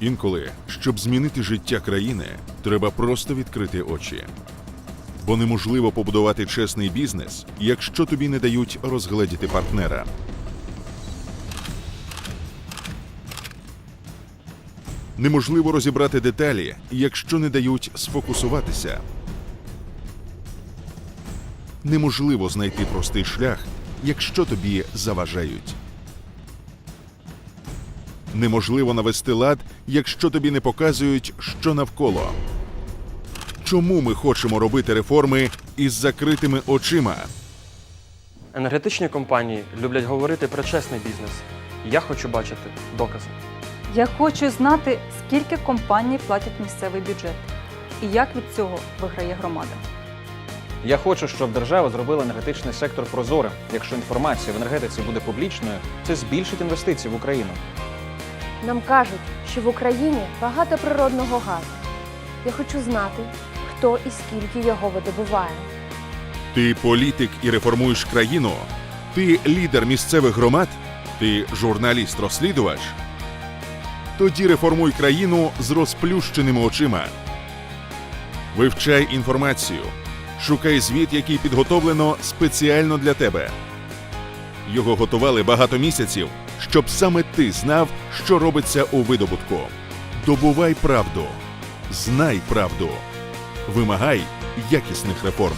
Інколи, щоб змінити життя країни, треба просто відкрити очі. Бо неможливо побудувати чесний бізнес, якщо тобі не дають розгледіти партнера. Неможливо розібрати деталі, якщо не дають сфокусуватися. Неможливо знайти простий шлях, якщо тобі заважають. Неможливо навести лад, якщо тобі не показують, що навколо. Чому ми хочемо робити реформи із закритими очима? Енергетичні компанії люблять говорити про чесний бізнес. Я хочу бачити докази. Я хочу знати, скільки компаній платять місцевий бюджет і як від цього виграє громада. Я хочу, щоб держава зробила енергетичний сектор прозорим. Якщо інформація в енергетиці буде публічною, це збільшить інвестиції в Україну. Нам кажуть, що в Україні багато природного газу. Я хочу знати, хто і скільки його видобуває. Ти політик і реформуєш країну? Ти лідер місцевих громад? Ти журналіст-розслідувач? Тоді реформуй країну з розплющеними очима. Вивчай інформацію. Шукай звіт, який підготовлено спеціально для тебе. Його готували багато місяців, щоб саме ти знав, що робиться у видобутку. Добувай правду. Знай правду. Вимагай якісних реформ.